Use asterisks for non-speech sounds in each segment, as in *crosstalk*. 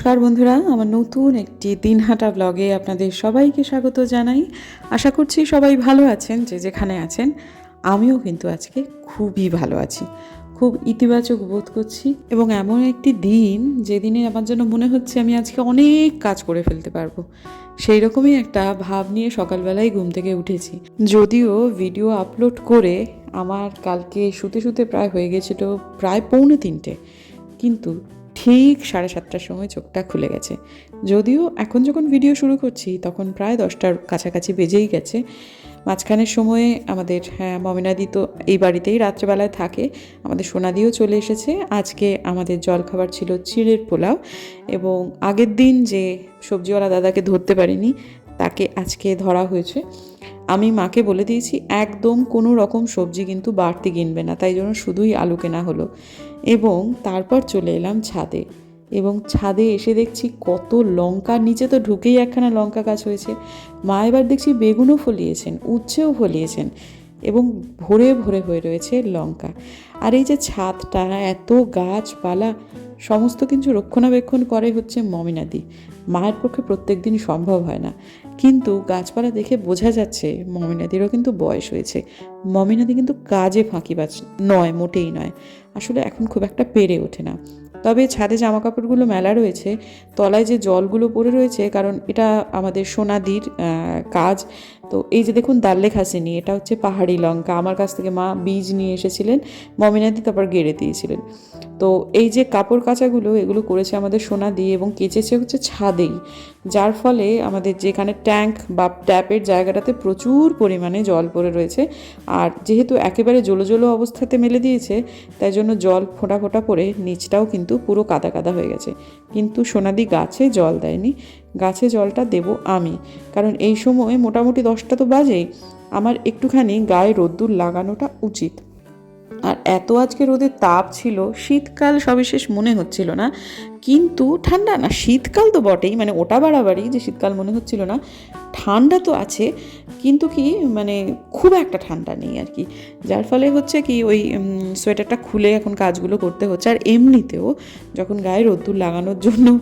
নমস্কার বন্ধুরা, আমার নতুন একটি দিনহাটা ব্লগে আপনাদের সবাইকে স্বাগত জানাই। আশা করছি সবাই ভালো আছেন, যে যেখানে আছেন। আমিও কিন্তু আজকে খুবই ভালো আছি। খুব ইতিবাচক বোধ করছি এবং এমন একটি দিন যেদিনে আমার জন্য মনে হচ্ছে আমি আজকে অনেক কাজ করে ফেলতে পারব। সেই রকমই একটা ভাব নিয়ে সকালবেলায় ঘুম থেকে উঠেছি। যদিও ভিডিও আপলোড করে আমার কালকে শুতে শুতে প্রায় হয়ে গেছিল প্রায় পৌনে তিনটে। কিন্তু ঠিক সাড়ে সাতটার সময় চোখটা খুলে গেছে। যদিও এখন যখন ভিডিও শুরু করছি, তখন প্রায় দশটার কাছাকাছি বেজেই গেছে। মাঝখানের সময়ে আমাদের হ্যাঁ মমিনাদি তো এই বাড়িতেই রাত্রেবেলায় থাকে। আমাদের সোনাদিও চলে এসেছে। আজকে আমাদের জলখাবার ছিল চিড়ের পোলাও এবং আগের দিন যে সবজিওয়ালা দাদাকে ধরতে পারিনি তাকে আজকে ধরা হয়েছে। আমি মাকে বলে দিয়েছি, একদম কোনো রকম সবজি কিন্তু বাড়তি কিনবে না, তাই জন্য শুধুই আলু কেনা হলো। এবং তারপর চলে এলাম ছাদে এবং ছাদে এসে দেখছি কত লঙ্কা, নিচে তো ঢুকেই একখানা লঙ্কা গাছ হয়েছে। মা এবার দেখছি বেগুনও ফলিয়েছেন, উচ্ছেও ফলিয়েছেন এবং ভরে ভরে হয়ে রয়েছে লঙ্কা। আর এই যে ছাদটা এত গাছপালা, সমস্ত কিছু রক্ষণাবেক্ষণ করে হচ্ছে মমিনাদি। মায়ের পক্ষে প্রত্যেক দিন সম্ভব হয় না। কিন্তু গাছপালা দেখে বোঝা যাচ্ছে মমিনাদিরও কিন্তু বয়স হয়েছে। মমিনাদি কিন্তু কাজে ফাঁকি ফাঁকিবাজ নয়, মোটেই নয়। আসলে এখন খুব একটা পেরে ওঠে না। তবে ছাদে জামা কাপড়গুলো মেলা রয়েছে। তলায় যে জলগুলো পড়ে রয়েছে, কারণ এটা আমাদের সোনাদির কাজ তো এই যে দেখুন দাল্লে খাসেনি এটা হচ্ছে পাহাড়ি লঙ্কা। আমার কাছ থেকে মা বীজ নিয়ে এসেছিলেন, মমিনাদি তারপর গেড়ে দিয়েছিলেন। তো এই যে কাপড় কাচাগুলো, এগুলো করেছে আমাদের সোনা দিয়ে এবং কেচেছে হচ্ছে ছাদেই, যার ফলে আমাদের যেখানে ট্যাঙ্ক বা ট্যাপের জায়গাটাতে প্রচুর পরিমাণে জল পড়ে রয়েছে। আর যেহেতু একেবারে জলো জলো অবস্থাতে মেলে দিয়েছে, তাই জন্য জল ফোঁটা ফোঁটা পড়ে, নিচটাও কিন্তু পুরো কাদা কাদা হয়ে গেছে। কিন্তু সোনাদি গাছে জল দেয়নি। গাছে জলটা দেব আমি। কারণ এই সময় মোটামুটি দশটা তো বাজেই। আমার একটুখানি গায়ে রোদ্দুর লাগানোটা উচিত। আর এত আজকে রোদের তাপ ছিল, শীতকাল সবিশেষ মনে হচ্ছিল না। কিন্তু ঠান্ডা না, শীতকাল তো বটেই মানে ওটা বাড়াবাড়ি যে শীতকাল মনে হচ্ছিল না। ঠান্ডা তো আছে, কিন্তু কি মানে খুব একটা ঠান্ডা নেই আর কি। যার ফলে হচ্ছে কি, ওই সোয়েটারটা খুলে এখন কাজগুলো করতে হচ্ছে। আর এমনিতেও যখন গায়ে রোদ্দুর লাগানোর জন্য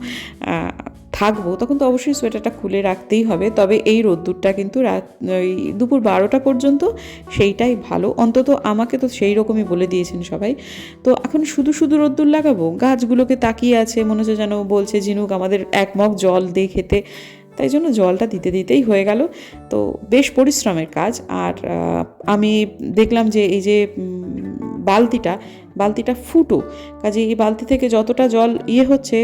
থাকব, তখন তো অবশ্যই সোয়েটারটা খুলে রাখতেই হবে। তবে এই রোদ্দুরটা কিন্তু রাত, ওই দুপুর বারোটা পর্যন্ত সেইটাই ভালো। অন্তত আমাকে তো সেই রকমই বলে দিয়েছেন সবাই। তো এখন শুধু শুধু রোদ্দুর লাগাবো? গাছগুলোকে তাকিয়ে আছে, মনে হচ্ছে যেন বলছে, ঝিনুক, আমাদের এক মগ জল দে খেতে। তাই জন্য জলটা দিতে দিতেই হয়ে গেল। তো বেশ পরিশ্রমের কাজ। আর আমি দেখলাম যে এই যে বালতিটা বালতিটা ফুটো। কাজে এই বালতি থেকে যতটা জল ইয়ে হচ্ছে,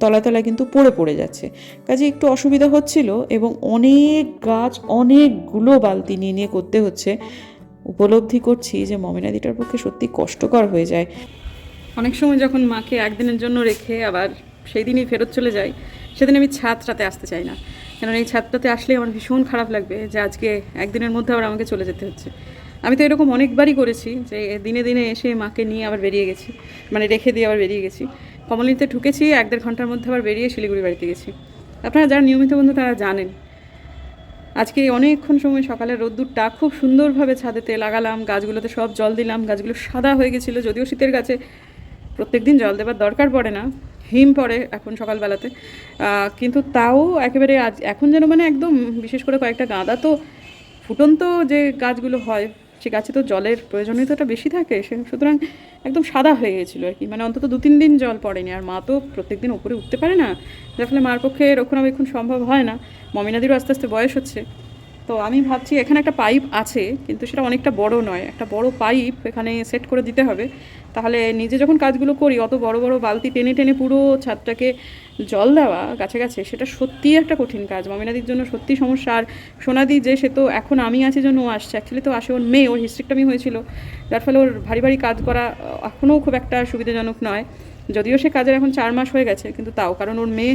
তলায় তলায় কিন্তু পড়ে পড়ে যাচ্ছে। কাজে একটু অসুবিধা হচ্ছিল এবং অনেক গাছ, অনেকগুলো বালতি নিয়ে নিয়ে করতে হচ্ছে। উপলব্ধি করছি যে মমিনাদিটার পক্ষে সত্যি কষ্টকর হয়ে যায়। অনেক সময় যখন মাকে একদিনের জন্য রেখে আবার সেই দিনই ফেরত চলে যাই, সেদিন আমি ছাদটাতে আসতে চাই না। কারণ এই ছাদটাতে আসলে আমার ভীষণ খারাপ লাগবে যে আজকে একদিনের মধ্যে আবার আমাকে চলে যেতে হচ্ছে। আমি তো এরকম অনেকবারই করেছি যে দিনে দিনে এসে মাকে নিয়ে আবার বেরিয়ে গেছি মানে রেখে দিয়ে আবার বেরিয়ে গেছি। কমলিতে ঢুকেছি, এক দেড় ঘণ্টার মধ্যে আবার বেরিয়ে শিলিগুড়ি বাড়িতে গেছি। আপনারা যারা নিয়মিত বন্ধু তারা জানেন, আজকে অনেকক্ষণ সময় সকালে রোদ্দুরটা খুব সুন্দরভাবে ছাদেতে লাগালাম, গাছগুলোতে সব জল দিলাম, গাছগুলো সাদা হয়ে গেছিল, যদিও শীতের গাছে প্রত্যেকদিন জল দেবার দরকার পড়ে না, হিম পড়ে এখন সকালবেলাতে। কিন্তু তাও একেবারে আজ, এখন যেন মানে একদম বিশেষ করে কয়েকটা গাঁদা তো ফুটন্ত যে গাছগুলো হয় সে গাছে তো জলের প্রয়োজনীয়তাটা বেশি থাকে, সে সুতরাং একদম সাদা হয়ে গেছিল আর কি। মানে অন্তত দু তিন দিন জল পড়েনি, আর মা তো প্রত্যেকদিন উপরে উঠতে পারে না, যার ফলে মার পক্ষে রক্ষণাবেক্ষণ সম্ভব হয় না। মমিনাদিরও আস্তে আস্তে বয়স হচ্ছে। তো আমি ভাবছি এখানে একটা পাইপ আছে, কিন্তু সেটা অনেকটা বড় নয়, একটা বড় পাইপ এখানে সেট করে দিতে হবে। তাহলে নিজে যখন কাজগুলো করি, অত বড় বড় বালতি টেনে টেনে পুরো ছাদটাকে জল দেওয়া গাছে গাছে সেটা সত্যিই একটা কঠিন কাজ। মমিনাদির জন্য সত্যি সমস্যা। আর সোনাদি যে, সে তো এখন আমি আছি জন্য ও আসছে। অ্যাকচুয়ালি তো আসে, ওর মেয়ে, ওর হিস্ট্রিকটামি হয়েছিল। যার ফলে ওর ভারী ভারী কাজ করা এখনও খুব একটা সুবিধাজনক নয়। যদিও সে কাজের এখন চার মাস হয়ে গেছে, কিন্তু তাও। কারণ ওর মেয়ে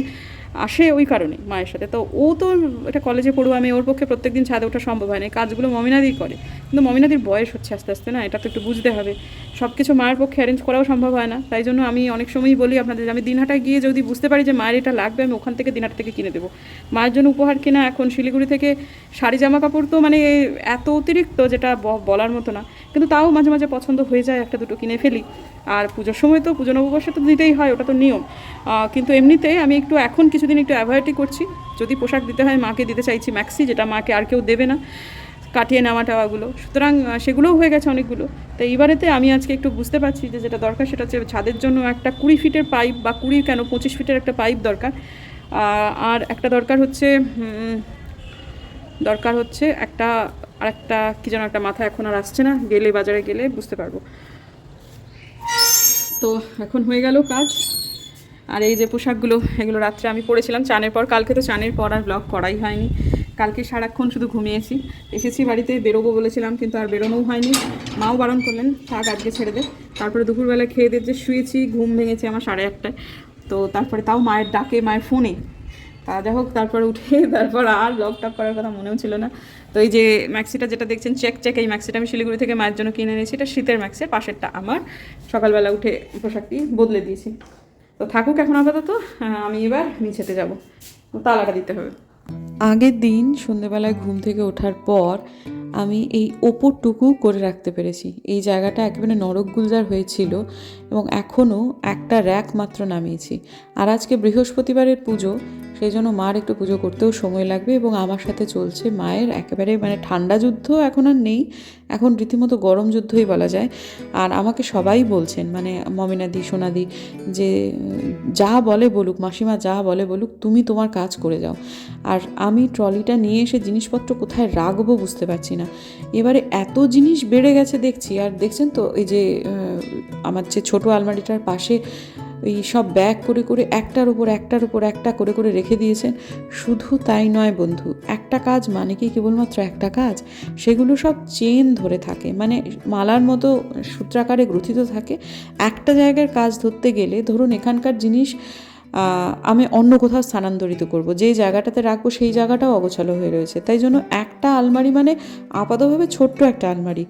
আসে ওই কারণে মায়ের সাথে। তো ও তো এটা কলেজে পড়ুয়া, আমি ওর পক্ষে প্রত্যেকদিন ছাদে ওঠা সম্ভব হয় না। কাজগুলো মমিনাদি করে। কিন্তু মমিনাদির বয়স হচ্ছে আস্তে আস্তে, না? এটা তো একটু বুঝতে হবে। সব কিছু মায়ের পক্ষে অ্যারেঞ্জ করাও সম্ভব হয় না। তাই জন্য আমি অনেক সময়ই বলি আপনাদের আমি দিনহাটায় গিয়ে যদি বুঝতে পারি যে মায়ের এটা লাগবে, আমি ওখান থেকে দিনহাটা থেকে কিনে দেবো। মায়ের জন্য উপহার কেনা এখন শিলিগুড়ি থেকে শাড়ি জামা কাপড় তো মানে এত অতিরিক্ত যেটা বলার মতো না। কিন্তু তাও মাঝে মাঝে পছন্দ হয়ে যায় একটা দুটো কিনে ফেলি। আর পুজোর সময় তো পুজো নববর্ষে তো দিতেই হয়, ওটা তো নিয়ম। কিন্তু এমনিতে আমি একটু এখন কিছুদিন একটু অ্যাভয়েডই করছি। যদি পোশাক দিতে হয়, মাকে দিতে চাইছি ম্যাক্সি যেটা মাকে আর কেউ দেবে না, কাটিয়ে নেওয়া টাওয়াগুলো। সুতরাং সেগুলোও হয়ে গেছে অনেকগুলো। তো এইবারেতে আমি আজকে একটু বুঝতে পারছি যে যেটা দরকার, সেটা হচ্ছে ছাদের জন্য একটা কুড়ি ফিটের পাইপ বা কুড়ি কেন পঁচিশ ফিটের একটা পাইপ দরকার। আর একটা দরকার হচ্ছে দরকার হচ্ছে একটা আর একটা কী যেন একটা মাথা এখন আর আসছে না, গেলে, বাজারে গেলে বুঝতে পারব। তো এখন হয়ে গেল কাজ। আর এই যে পোশাকগুলো, এগুলো রাত্রে আমি পরেছিলাম চানের পর। কালকে তো চানের পর আর ব্লগ করাই হয়নি। কালকে সারাক্ষণ শুধু ঘুমিয়েছি। এসেছি বাড়িতে, বেরোবো বলেছিলাম, কিন্তু আর বেরোনোও হয়নি। মাও বারণ করলেন, থাক আজকে ছেড়ে দে। তারপরে দুপুরবেলা খেয়ে দিয়ে যে শুয়েছি, ঘুম ভেঙেছে আমার সাড়ে আটটায়। তো তারপরে তাও মায়ের ডাকে, মায়ের ফোনে। তা যাই হোক, তারপর উঠে, তারপর আর ব্লগ টক করার কথা মনেও ছিল না। তো এই যে ম্যাক্সিটা যেটা দেখছেন চেক চেক এই ম্যাক্সিটা আমি শিলিগুড়ি থেকে মায়ের জন্য কিনে নিয়েছি এটা শীতের ম্যাক্সি পাশেরটা আমার। সকালবেলা উঠে পোশাকটি বদলে দিয়েছি। তো থাকুক এখন আপাতত আমি এবার নিচেতে যাব। তালাটা দিতে হবে। আগের দিন সন্ধেবেলায় ঘুম থেকে ওঠার পর আমি এই ওপরটুকু করে রাখতে পেরেছি। এই জায়গাটা একেবারে নরক গুলজার হয়েছিল এবং এখনও একটা র্যাক মাত্র নামিয়েছি। আর আজকে বৃহস্পতিবারের পুজো সেই জন্য মার একটু পুজো করতেও সময় লাগবে এবং আমার সাথে চলছে মায়ের একেবারে মানে ঠান্ডা যুদ্ধ এখন আর নেই। এখন রীতিমতো গরম যুদ্ধই বলা যায়। আর আমাকে সবাই বলছেন মানে মমিনাদি সোনাদি যে যা বলে বলুক, মাসিমা যা বলে বলুক, তুমি তোমার কাজ করে যাও। আর আমি ট্রলিটা নিয়ে এসে জিনিসপত্র কোথায় রাখব বুঝতে পারছি না। এবারে এত জিনিস বেড়ে গেছে দেখছি। আর দেখছেন তো, এই যে আমার যে ছোটো আলমারিটার পাশে এই সব ব্যাগ করে করে একটার উপর একটার উপর একটা করে করে রেখে দিয়েছেন। শুধু তাই নয় বন্ধু, একটা কাজ মানে কি? কেবলমাত্র একটা কাজ? সেগুলো সব চেন ধরে থাকে। মানে মালার মতো সূত্রাকারে গ্রথিত থাকে। একটা জায়গার কাজ ধরতে গেলে ধরুন এখানকার জিনিস আমি অন্য কোথাও স্থানান্তরিত করব। যেই জায়গাটাতে রাখব সেই জায়গাটাও অগোছালো হয়ে রয়েছে। তাই জন্য একটা আলমারি মানে আপাতভাবে ছোট্ট একটা আলমারি।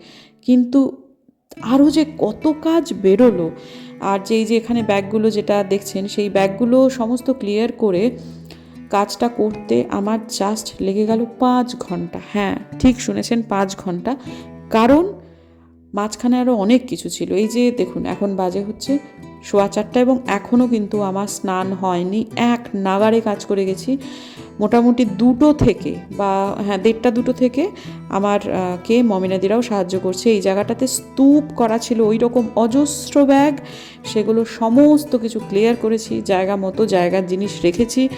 কিন্তু আরও যে কত কাজ বেরোলো, আর যেই যে এখানে ব্যাগগুলো যেটা দেখছেন, সেই ব্যাগগুলো সমস্ত ক্লিয়ার করে কাজটা করতে আমার জাস্ট লেগে গেল পাঁচ ঘণ্টা। হ্যাঁ ঠিক শুনেছেন, পাঁচ ঘণ্টা। কারণ মাঝখানে আরও অনেক কিছু ছিল। এই যে দেখুন, এখন বাজে হচ্ছে সোয়া চারটা এবং এখনও কিন্তু আমার স্নান হয়নি। এক নাগারে কাজ করে গেছি। মোটামুটি দুটো থেকে বা হ্যাঁ দেড়টা দুটো থেকে আমার কে মমিনাদিরাও সাহায্য করছে। এই জায়গাটাতে স্তূপ করা ছিল ওই রকম অজস্র ব্যাগ, সেগুলো সমস্ত কিছু ক্লিয়ার করেছি, জায়গা মতো জায়গার জিনিস রেখেছি,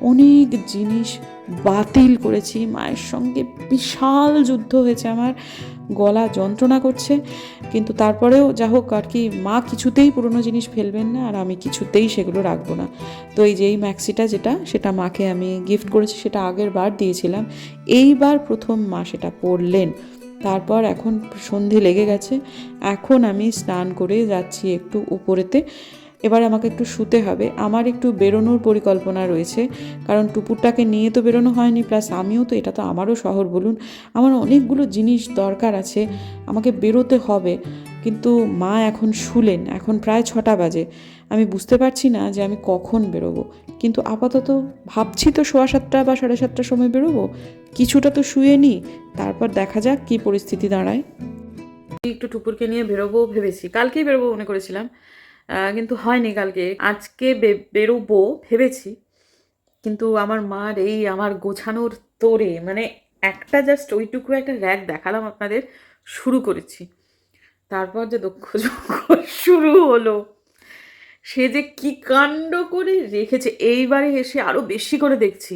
অনেক জিনিস বাতিল করেছি। মায়ের সঙ্গে বিশাল যুদ্ধ হয়েছে আমার। গলা যন্ত্রণা করছে, কিন্তু তারপরেও যা হোক আর কি মা কিছুতেই পুরনো জিনিস ফেলবেন না আর আমি কিছুতেই সেগুলো রাখব না। তো এই যে এই ম্যাক্সিটা যেটা, সেটা মাকে আমি গিফট করেছি, সেটা আগের বার দিয়েছিলাম। এইবার প্রথম মা সেটা পরলেন। তারপর এখন সন্ধে লেগে গেছে। এখন আমি স্নান করে যাচ্ছি একটু উপরেতে। এবার আমাকে একটু শুতে হবে। আমার একটু বেরোনোর পরিকল্পনা রয়েছে, কারণ টুপুরটাকে নিয়ে তো বেরোনো হয়নি, প্লাস আমিও তো, এটা তো আমারও শহর বলুন। আমার অনেকগুলো জিনিস দরকার আছে, আমাকে বেরোতে হবে। কিন্তু মা এখন শুলেন, এখন প্রায় ছটা বাজে। আমি বুঝতে পারছি না যে আমি কখন বেরোবো। কিন্তু আপাতত ভাবছি তো সোয়া সাতটা বা সাড়ে সাতটার সময় বেরোবো। কিছুটা তো শুয়ে নিই তারপর দেখা যাক কী পরিস্থিতি দাঁড়ায়। একটু টুকুরকে নিয়ে বেরোবো ভেবেছি। কালকেই বেরোবো মনে করেছিলাম। কিন্তু হয়নি কালকে। আজকে বেরোবো ভেবেছি, কিন্তু আমার মার এই আমার গোছানোর তোরে মানে একটা জাস্ট ওইটুকু একটা র্যাক দেখালাম আপনাদের, শুরু করেছি। তারপর যে দক্ষ শুরু হলো, সে যে কি কাণ্ড করে রেখেছে, এইবারে এসে আরও বেশি করে দেখছি।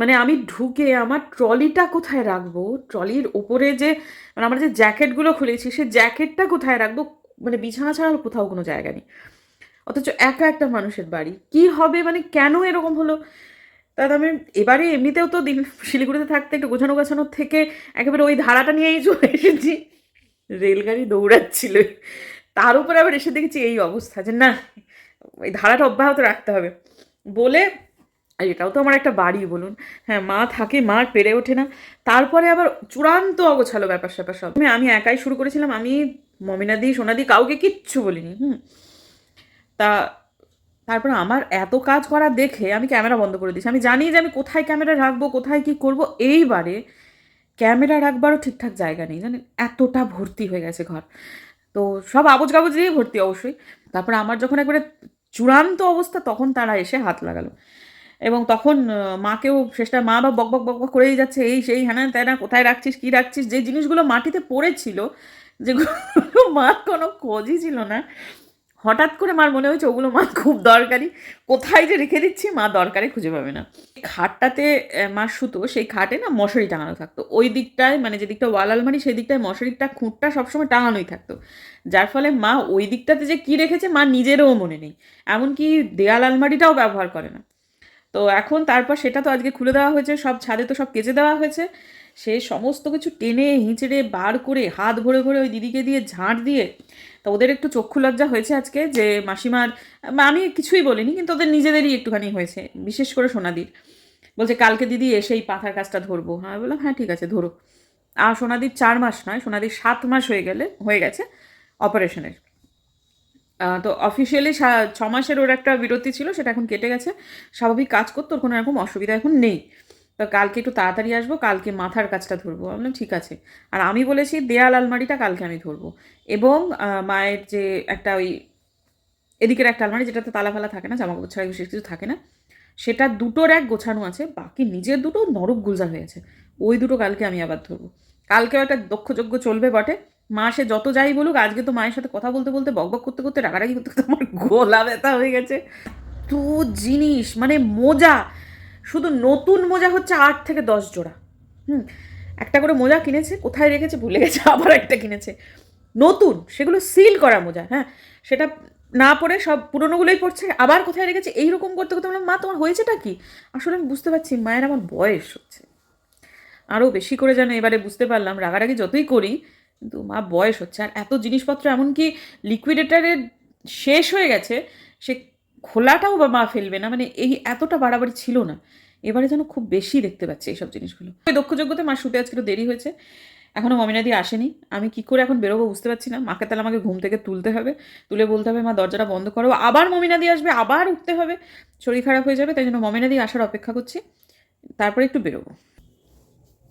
মানে আমি ঢুকে আমার ট্রলিটা কোথায় রাখব? ট্রলির ওপরে যে মানে আমরা যে জ্যাকেটগুলো খুলেছি, সে জ্যাকেটটা কোথায় রাখব? মানে বিছানা ছাড়া কোথাও কোনো জায়গা নেই। অথচ একা একটা মানুষের বাড়ি। কি হবে? মানে কেন এরকম হলো? তাহলে আমি এবারে এমনিতেও তো দিন শিলিগুড়িতে থাকতে একটু গোছানো গোছানোর থেকে একেবারে ওই ধারাটা নিয়েই চলে এসেছি। রেলগাড়ি দৌড়াচ্ছিল। তার উপরে আবার এসে দেখেছি এই অবস্থা যে না, ওই ধারাটা অব্যাহত রাখতে হবে। বলে আর এটাও তো আমার একটা বাড়ি বলুন। হ্যাঁ মা থাকে, মার পেরে ওঠে না। তারপরে আবার চূড়ান্ত অগোছালো ব্যাপার স্যাপার সব। আমি একাই শুরু করেছিলাম। আমি মমিনাদি, সোনাদি কাউকে কিচ্ছু বলিনি, হুম। তা তারপর আমার এত কাজ করা দেখে আমি ক্যামেরা বন্ধ করে দিয়েছি। আমি জানি যে আমি কোথায় ক্যামেরা রাখব, কোথায় কি করব, এইবারে ক্যামেরা রাখবারও ঠিকঠাক জায়গা নেই, জানেন? এতটা ভর্তি হয়ে গেছে ঘর। তো সব আবজ কাবজ দিয়ে ভর্তি অবশ্যই। তারপর আমার যখন একবারে চূড়ান্ত অবস্থা, তখন তারা এসে হাত লাগালো। এবং তখন মাকেও শেষটা মা বা বক বক বক করেই যাচ্ছে, এই সেই, হ্যানা ত্যানা, কোথায় রাখছিস, কী রাখছিস, যে জিনিসগুলো মাটিতে পড়েছিল যেগুলো মার কোনো খোঁজই ছিল না। হঠাৎ করে মার মনে হয়েছে ওগুলো মা খুব দরকারি। কোথায় যে রেখে দিচ্ছি মা দরকারে খুঁজে পাবে না। খাটটাতে মা শুতো সেই খাটে না মশারি টাঙানো থাকতো। ওই দিকটায় মানে যে দিকটা ওয়াল আলমারি, সেই দিকটায় মশারিটা খুঁটটা সবসময় টাঙানোই থাকতো। যার ফলে মা ওই দিকটাতে যে কী রেখেছে মা নিজেরও মনে নেই। এমনকি দেয়াল আলমারিটাও ব্যবহার করে না। তো এখন তারপর সেটা তো আজকে খুলে দেওয়া হয়েছে, সব ছাদে তো সব কেচে দেওয়া হয়েছে। সে সমস্ত কিছু টেনে, হিঁচড়ে, বার করে, হাত ভরে ভরে ওই দিদিকে দিয়ে ঝাঁট দিয়ে, তো ওদের একটু চক্ষু লজ্জা হয়েছে আজকে যে মাসিমার, আমি কিছুই বলিনি, কিন্তু ওদের নিজেদেরই একটুখানি হয়েছে, বিশেষ করে সোনাদির। বলছে, কালকে দিদি এসে এই পাথার কাজটা ধরবো। হ্যাঁ বললাম হ্যাঁ ঠিক আছে, ধরো। আর সোনাদির চার মাস নয়, সোনাদির সাত মাস হয়ে গেলে, হয়ে গেছে অপারেশনের। তো অফিসিয়ালি ছ মাসের ওর একটা বিরতি ছিল, সেটা এখন কেটে গেছে। স্বাভাবিক কাজ করতো ওর কোনো রকম অসুবিধা এখন নেই। তো কালকে একটু তাড়াতাড়ি আসব, কালকে মাথার কাজটা ধরবো। বললাম, ঠিক আছে। আর আমি বলেছি, দেয়াল আলমারিটা কালকে আমি ধরবো। এবং মায়ের যে একটা ওই এদিকের একটা আলমারি, যেটাতে তালা ফালা থাকে না জামা কাপড় ছাড়া বিশেষ কিছু থাকে না, সেটা দুটোর এক গোছানো আছে, বাকি নিজের দুটো নরক গুলজার হয়ে আছে। ওই দুটো কালকে আমি আবার ধরবো। কালকেও একটা দক্ষযজ্ঞ চলবে বটে। মা সে যত যাই বলুক, আজকে তো মায়ের সাথে কথা বলতে বলতে বকবক করতে করতে, রাগারাগি করতে করতে আমার গোলা ব্যথা হয়ে গেছে। তো জিনিস মানে মোজা। শুধু নতুন মোজা হচ্ছে আট থেকে দশ জোড়া। হুম, একটা করে মোজা কিনেছে, কোথায় রেখেছে ভুলে গেছে, *laughs* আবার একটা কিনেছে। নতুন, সেগুলো সিল করা মোজা হ্যাঁ সেটা না পড়ে সব পুরোনোগুলোই পড়ছে আবার কোথায় রেখেছে, এইরকম করতে করতে বললাম, মা, তোমার হয়েছেটা কি? আসলে আমি বুঝতে পারছি, মায়ের আমার বয়স হচ্ছে। আরও বেশি করে যেন এবারে বুঝতে পারলাম, রাগারাগি যতই করি, কিন্তু মা বয়স হচ্ছে। আর এত জিনিসপত্র এমনকি লিকুইডেটারের শেষ হয়ে গেছে, সে খোলাটাও বা মা ফেলবে না মানে এই এতটা বাড়াবাড়ি ছিল না। এবারে যেন খুব বেশি দেখতে পাচ্ছি এইসব জিনিসগুলো। ওই দক্ষযোগ্যতে মা শুতে আজকে দেরি হয়েছে এখনও মমিনাদি আসেনি। আমি কি করে এখন বেরোবো বুঝতে পারছি না। মাকে তাহলে আমাকে ঘুম থেকে তুলতে হবে তুলে বলতে হবে মা দরজাটা বন্ধ করো। আবার মমিনাদি আসবে আবার উঠতে হবে। শরীর খারাপ হয়ে যাবে তাই জন্য মমিনাদি আসার অপেক্ষা করছি। তারপরে একটু বেরোবো।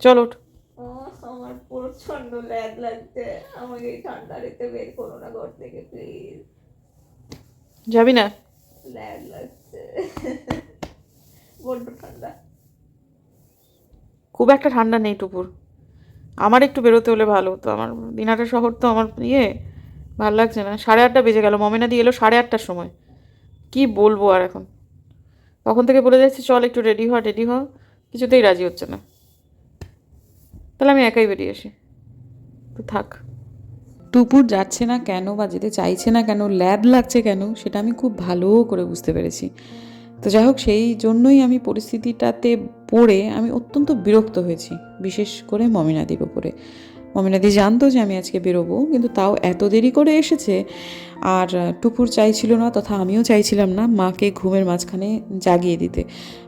চলো আমার প্রচণ্ড ল্যাগ লাগছে। আমাকে এই ঠান্ডা রেতে বের করো না ঘর থেকে প্লিজ যাবি না? ল্যাগ লাগছে। বড্ড ঠান্ডা। খুব একটা ঠান্ডা নেই টুপুর। আমার একটু বেরোতে হলে ভালো তো আমার দিনহাটা শহর তো আমার ইয়ে ভালো লাগছে না। সাড়ে আটটা বেজে গেল। মমিনা দিয়ে এলো সাড়ে আটটার সময়। কি বলব আর এখন? তখন থেকে বলে যাচ্ছি, চল একটু রেডি হ রেডি হ। কিছুতেই রাজি হচ্ছে না। তাহলে আমি একাই বেরিয়ে আসি। তো থাক। টুপুর যাচ্ছে না কেন বা যেতে চাইছে না কেন, ল্যাদ লাগছে কেন, সেটা আমি খুব ভালো করে বুঝতে পেরেছি। তো যাই হোক, সেই জন্যই আমি পরিস্থিতিটাতে পড়ে আমি অত্যন্ত বিরক্ত হয়েছি, বিশেষ করে মমিনাদির ওপরে মমিনাদি জানতো যে আমি আজকে বেরোবো, কিন্তু তাও এত দেরি করে এসেছে। আর টুপুর চাইছিল না তথা আমিও চাইছিলাম না মাকে ঘুমের মাঝখানে জাগিয়ে দিতে।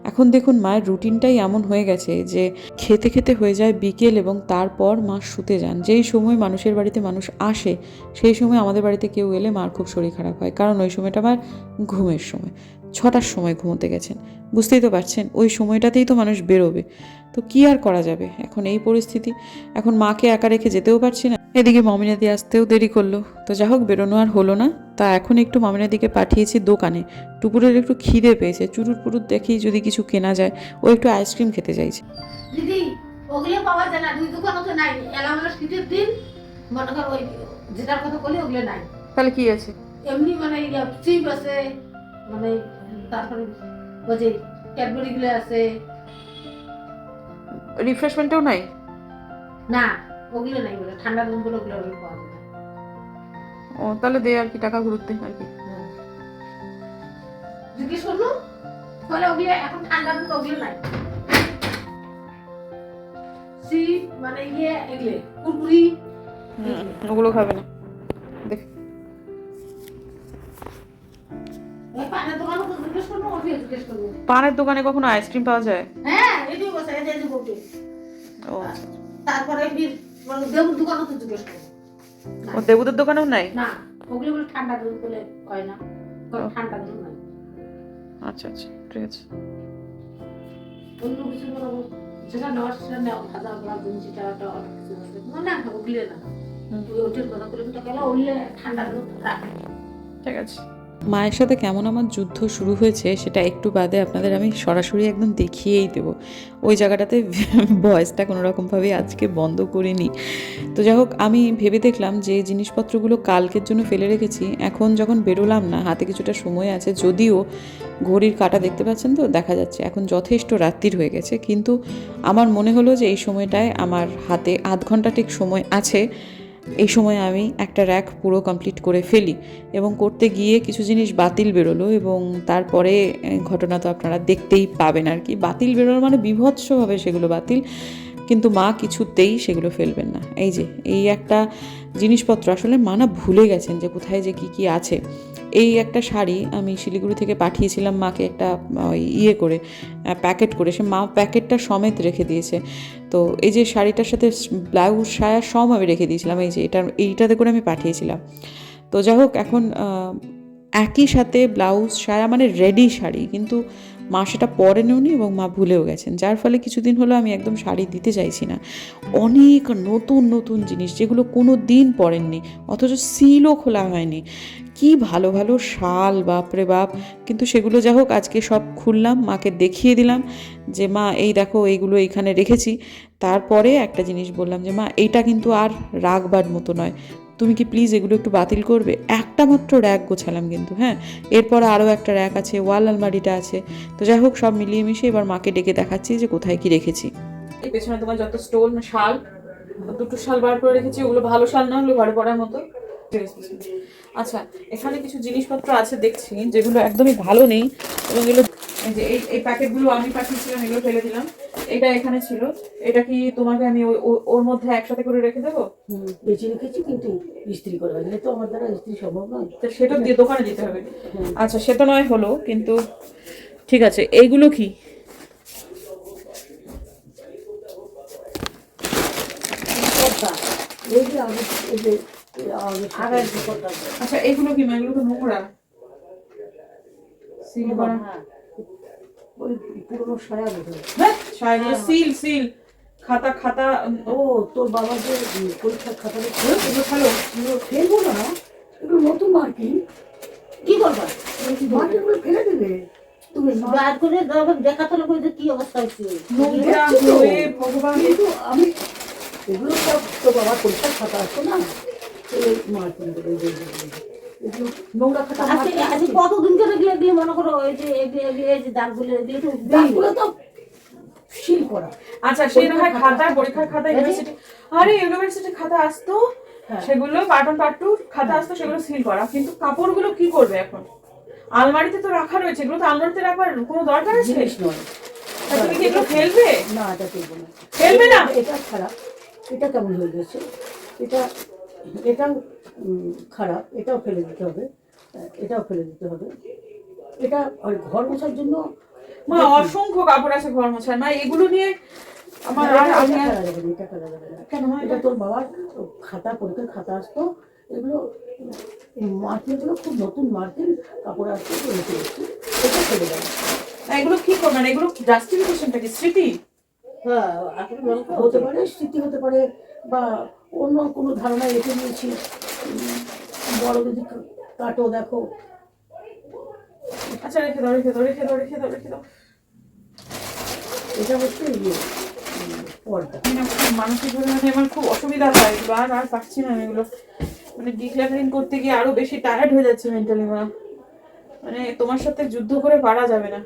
এখন দেখুন মায়ের রুটিনটাই এমন হয়ে গেছে যে খেতে খেতে হয়ে যায় বিকেল এবং তারপর মা শুতে যান। যেই সময় মানুষের বাড়িতে মানুষ আসে, সেই সময় আমাদের বাড়িতে কেউ এলে মার খুব শরীর খারাপ হয়, কারণ ওই সময়টা আমার ঘুমের সময়। ছটার সময় ঘুমোতে গেছেন। বুঝতেই তো পারছেন ওই সময়টাতেই তো মানুষ বেরোবে। তো কি আর করা যাবে? এখন এই পরিস্থিতি। এখন মাকে একা রেখে যেতেও পারছি না। এদিকে মমিনাদি আসতেও দেরি করল। তো যা হোক বেরোনো আর হলো না। তা এখন একটু মমিনাদিকে পাঠিয়েছি দোকানে। টুপুরের একটু খিদে পেয়েছে। চুরুট পুরুর দেখি যদি কিছু কেনা যায়। ও একটু আইসক্রিম খেতে চাইছে। দিদি ওগুলো পাওয়া যায় না। দুই দোকানও তো নাই। এলামেলা শীতের দিন। মনে কর ওই যেটার কথা বলি ওগুলো নাই। তাহলে কি আছে? এমনি মানে চিপ আছে মানে তারপরে ওই যে আছে। রিফ্রেশমেন্টেও নাই? না ওগুলো নাই বলে ঠান্ডা ওগুলো পাওয়া যায় ও তাহলে দে আর কি টাকা ঘুরতে আর কি। জিজ্ঞেস করল তাহলে ওগুলো এখন ঠান্ডা তো ওগুলো নাই। চিপ মানে ইয়ে এগুলো কুরকুরি ওগুলো খাবে না। পানের দোকানে কখনো আইসক্রিম পাওয়া যায়? হ্যাঁ বসে এই। ও। তারপরে মানে দেবুর দোকানে তো জিজ্ঞেস করব। ও দেবুদের দোকানেও নাই? না ওগুলো বলে ঠান্ডা দুধ বলে হয় না। ঠান্ডা দুধ নয় আচ্ছা আচ্ছা ঠিক আছে। অন্য কিছু বলো যেটা নেওয়ার সেটা নেওয়া খাওয়া দাওয়া দিন যেটা একটা অনেক কিছু আছে। না না ওগুলো না। ওই ওটির কথা বলে তো গেলে উঠলে ঠান্ডা দুধ রাখে। ঠিক আছে। মায়ের সাথে কেমন আমার যুদ্ধ শুরু হয়েছে সেটা একটু বাদে আপনাদের আমি সরাসরি একদম দেখিয়েই দেবো। ওই জায়গাটাতে ভয়েসটা কোনো রকমভাবে আজকে বন্ধ করিনি। তো যাই হোক, আমি ভেবে দেখলাম যে জিনিসপত্রগুলো কালকের জন্য ফেলে রেখেছি। এখন যখন বেরোলাম না, হাতে কিছুটা সময় আছে, যদিও ঘড়ির কাটা দেখতে পাচ্ছেন তো, দেখা যাচ্ছে। এখন যথেষ্ট রাত্রির হয়ে গেছে, কিন্তু আমার মনে হলো যে এই সময়টায় আমার হাতে আধ ঘণ্টা ঠিক সময় আছে। এই সময় আমি একটা র্যাক পুরো কমপ্লিট করে ফেলি এবং করতে গিয়ে কিছু জিনিস বাতিল বেরোলো এবং তারপরে ঘটনা তো আপনারা দেখতেই পাবেন আর কি। বাতিল বেরোলো মানে বিভৎসভাবে সেগুলো বাতিল, কিন্তু মা কিছুতেই সেগুলো ফেলবেন না। এই যে, এই একটা জিনিসপত্র, আসলে মা না ভুলে গেছেন যে কোথায় যে কী কী আছে। এই একটা শাড়ি আমি শিলিগুড়ি থেকে পাঠিয়েছিলাম মাকে একটা ইয়ে করে প্যাকেট করে। সে মা প্যাকেটটা সমেত রেখে দিয়েছে। তো এই যে শাড়িটার সাথে ব্লাউজ, সায়া সম আমি রেখে দিয়েছিলাম। এই যে এটা, এইটাতে করে আমি পাঠিয়েছিলাম। তো যাই হোক, এখন একই সাথে ব্লাউজ, সায়া মানে রেডি শাড়ি। কিন্তু মা সেটা পরেনওনি এবং মা ভুলেও গেছেন, যার ফলে কিছুদিন হলো আমি একদম শাড়ি দিতে চাইছি না। অনেক নতুন নতুন জিনিস যেগুলো কোনো দিন পরেননি, অথচ সিলও খোলা হয়নি। কি ভালো ভালো শাল বাপরে বাপ। কিন্তু সেগুলো যা হোক, আজকে সব খুললাম, মাকে দেখিয়ে দিলাম যে, মা, এই দেখো, এইগুলো এইখানে রেখেছি। তারপরে একটা জিনিস বললাম যে, মা, এটা কিন্তু আর রাখবার মতো নয়। তুমি কি প্লিজ এগুলো একটু বাতিল করবে? একটা মাত্র র্যাক গোছালাম কিন্তু হ্যাঁ। এরপর আরও একটা র্যাক আছে, ওয়াল আলমারিটা আছে। তো যাই হোক, সব মিলিয়ে মিশিয়ে এবার মাকে ডেকে দেখাচ্ছি যে কোথায় কি রেখেছি। পেছনে তোমার যত স্টোন, শাল, দুটো শাল বার করে রেখেছি, ওগুলো ভালো শাল না ওগুলো ঘরে পড়ার মতো। আচ্ছা এখানে কিছু জিনিসপত্র আছে দেখছি, যেগুলো একদমই ভালো নেই এবং এগুলো এই যে এই এই প্যাকেটগুলো আমি পাঠিয়েছিলাম এগুলো ফেলে দিলাম। এটা এখানে ছিল। এটা কি তোমাকে আমি ওর মধ্যে একসাথে করে রেখে দেবো? বেছে রেখেছি কিন্তু ইস্ত্রি করা হয়নি। তো আমার দ্বারা ইস্ত্রি সম্ভব নয়। তো সেটা দিয়ে দোকানে দিতে হবে। আচ্ছা সে তো নয় হলো কিন্তু ঠিক আছে এইগুলো কি? আচ্ছা এগুলো কি মা এগুলো তো নোংরা? সিল করা ওই পুরোনো সায়া বোধ হয়। হ্যাঁ সিল সিল খাতা খাতা ও তোর বাবা যে পরীক্ষার এগুলো ভালো ফেলব না। এগুলো নতুন মার্কিং কি করবা মার্কিংগুলো ফেলে দেবে? তুমি বার করে দেখাতে লোক কি অবস্থা হচ্ছে তো। হয়ে ভগবান আমি এগুলো সব তোর বাবার পরীক্ষার খাতা আছে না? মার্কিং কতদিন মনে করো যে দাগগুলো তো দাগগুলো তো সিল করা আচ্ছা সেই না হয় খাতা পরীক্ষার খাতা ইউনিভার্সিটি আরে ইউনিভার্সিটি খাতা আসতো হ্যাঁ। সেগুলো পার্টন পার্ট খাতা আসতো সেগুলো সিল করা। কিন্তু কাপড়গুলো কি করবে এখন? আলমারিতে তো রাখা রয়েছে এগুলো তো আলমারিতে রাখার কোনো দরকার আছে? নয়। তুমি কি এগুলো ফেলবে? না এটা না। ফেলবে না? এটা খারাপ। এটা কেমন হয়ে গেছে? এটা এটাও খারাপ এটাও ফেলে দিতে হবে এটাও ফেলে দিতে হবে। এটা আর ঘর মোছার জন্য মা অসংখ্য কাপড় আছে ঘর মোছার। মা এগুলো নিয়ে আমার আর আমি এটা যাবে না। কেন এটা তোর বাবার খাতা পরীক্ষার খাতা আসতো। এগুলো মার্কিনগুলো খুব নতুন মার্কিন কাপড় আসতো তো রেখে এটা ফেলে না, এগুলো কি করবে? এগুলো জাস্টিফিকেশনটা কি? স্মৃতি? হ্যাঁ মনে হতে পারে স্মৃতি হতে পারে বা অন্য কোনো ধারণা রেখে নিয়েছি উম, বড় যদি কাটো দেখো। আচ্ছা রেখে দাও রেখে দাও রেখে দাও রেখে দাও রেখে দাও। এটা হচ্ছে ইয়ে পর্দা। মানসিকভাবে মানে আমার খুব অসুবিধা হয় আর না আমি এগুলো। মানে ডিক্লারিং করতে গিয়ে আরও বেশি টায়ার্ড হয়ে যাচ্ছে মেন্টালি মা মানে তোমার সাথে যুদ্ধ করে পারা যাবে না।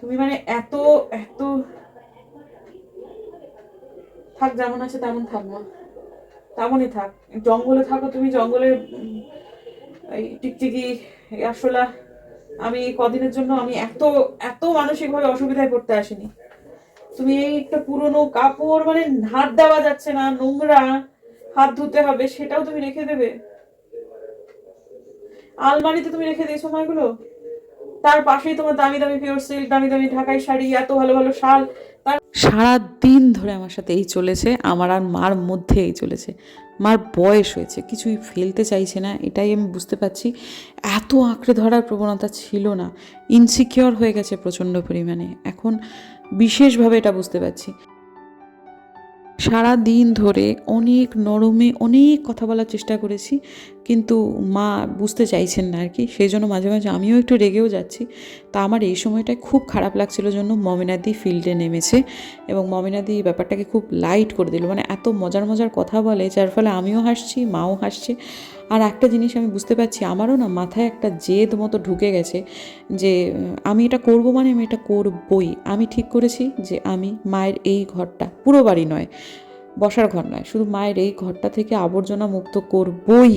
তুমি মানে এত এত থাক, যেমন আছে তেমন থাক মা। তেমনই থাক। জঙ্গলে থাকো তুমি, জঙ্গলে এই টিকটিকি আরশোলা। আমি কদিনের জন্য আমি এত এত মানসিকভাবে অসুবিধায় পড়তে আসিনি। তুমি এই একটা পুরনো কাপড় মানে হাত দেওয়া যাচ্ছে না, নোংরা, হাত ধুতে হবে, সেটাও তুমি রেখে দেবে। আলমারিতে তুমি রেখে দিয়েছ মা এগুলো তার পাশেই তোমার দামি দামি পিওর সিল্ক, দামি দামি ঢাকাই শাড়ি, এত ভালো ভালো শাল। সারা দিন ধরে আমার সাথে এই চলেছে, আমার আর মার মধ্যে এই চলেছে। মার বয়স হয়েছে, কিছুই ফেলতে চাইছে না, এটাই আমি বুঝতে পারছি। এত আঁকড়ে ধরার প্রবণতা ছিল না ইনসিকিওর হয়ে গেছে প্রচণ্ড পরিমাণে। এখন বিশেষভাবে এটা বুঝতে পারছি। সারা দিন ধরে অনেক নরমে অনেক কথা বলার চেষ্টা করেছি, কিন্তু মা বুঝতে চাইছেন না আর কি, সেই জন্য মাঝে মাঝে আমিও একটু রেগেও যাচ্ছি। তা আমার এই সময়টায় খুব খারাপ লাগছিল জন্য মমিনাদি ফিল্ডে নেমেছে এবং মমিনাদি ব্যাপারটাকে খুব লাইট করে দিল। মানে এত মজার মজার কথা বলে, যার ফলে আমিও হাসছি, মাও হাসছে। আর একটা জিনিস আমি বুঝতে পারছি, আমারও না মাথায় একটা জেদ মতো ঢুকে গেছে যে, আমি এটা করব মানে আমি এটা করবই। আমি ঠিক করেছি যে আমি মায়ের এই ঘরটা, পুরো বাড়ি নয়, বসার ঘর নয়, শুধু মায়ের এই ঘরটা থেকে আবর্জনা মুক্ত করবই।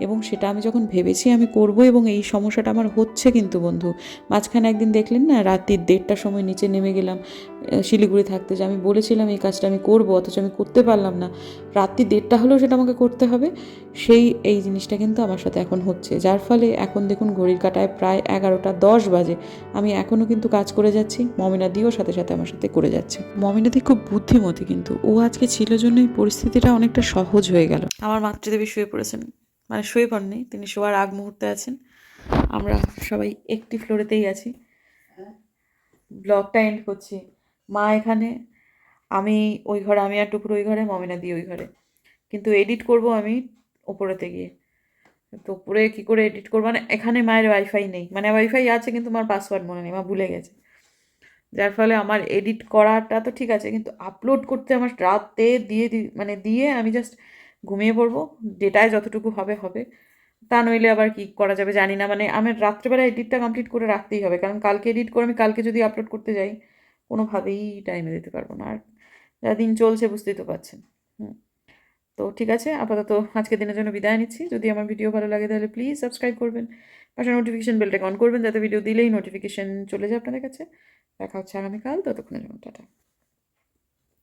এবং সেটা আমি যখন ভেবেছি আমি করব এবং এই সমস্যাটা আমার হচ্ছে কিন্তু, বন্ধু। মাঝখানে একদিন দেখলেন না রাত্রির দেড়টার সময় নিচে নেমে গেলাম শিলিগুড়ি থাকতে। যে আমি বলেছিলাম এই কাজটা আমি করব, অথচ আমি করতে পারলাম না। রাত্রি দেড়টা হলেও সেটা আমাকে করতে হবে। সেই, এই জিনিসটা কিন্তু আমার সাথে এখন হচ্ছে। যার ফলে এখন দেখুন ঘড়ির কাটায় প্রায় এগারোটা দশ বাজে। আমি এখনও কিন্তু কাজ করে যাচ্ছি মমিনাদিও সাথে সাথে আমার সাথে করে যাচ্ছে। মমিনাদি খুব বুদ্ধিমতী কিন্তু। ও আজকে ছিল জন্যই পরিস্থিতিটা অনেকটা সহজ হয়ে গেল। আমার মাতৃদেবী শুয়ে পড়েছেন। মানে শুয়ে পড়েননি। তিনি শোয়ার আগ মুহূর্তে আছেন। আমরা সবাই একটি ফ্লোরেতেই আছি। ব্লগটা এন্ড করছি। মা এখানে, আমি ওই ঘরে, আমি আর টুকুর ওই ঘরে, মমিনা দি ওই ঘরে। কিন্তু এডিট করব আমি ওপরেতে গিয়ে। তো উপরে কী করে এডিট করব? মানে এখানে মায়ের ওয়াইফাই নেই। মানে ওয়াইফাই আছে, কিন্তু আমার পাসওয়ার্ড মনে নেই। মা ভুলে গেছে। যার ফলে আমার এডিট করাটা তো ঠিক আছে, কিন্তু আপলোড করতে আমার রাতে দিয়ে দি- মানে দিয়ে আমি জাস্ট ঘুমিয়ে পড়ব ডেটায় যতটুকু হবে হবে। তা নইলে আবার কি করা যাবে জানি না। মানে আমার রাত্রেবেলা এডিটটা কমপ্লিট করে রাখতেই হবে। কারণ কালকে এডিট করে আমি কালকে যদি আপলোড করতে যাই, কোনোভাবেই টাইমে দিতে পারব না। আর যা দিন চলছে বুঝতেই তো পারছেন। হুম। তো ঠিক আছে, আপাতত আজকের দিনের জন্য বিদায় নিচ্ছি। যদি আমার ভিডিও ভালো লাগে তাহলে প্লিজ সাবস্ক্রাইব করবেন। পাশে নোটিফিকেশন বেলটাকে অন করবেন, যাতে ভিডিও দিলেই নোটিফিকেশন চলে যায় আপনাদের কাছে। দেখা হচ্ছে আগামীকাল। ততক্ষণের জন্য টাটা।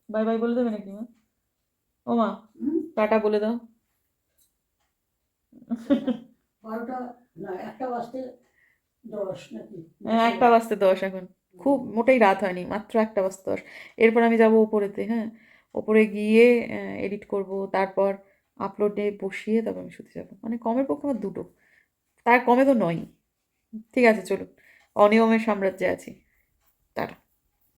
বাই বাই বলে দেবে নাকি, মা? ও মা টাটা বলে দাও। বারোটা না একটা বাজতে দশ নাকি? হ্যাঁ একটা বাজতে দশ এখন। খুব মোটেই রাত হয়নি মাত্র একটা বাজতে দশ। এরপর আমি যাব ওপরেতে হ্যাঁ? ওপরে গিয়ে এডিট করব তারপর আপলোডে বসিয়ে তারপর আমি শুতে যাব। মানে কমের পক্ষে আমার দুটো। তার কমে তো নয় ঠিক আছে চলুন। অনিয়মের সাম্রাজ্যে আছি। টাটা।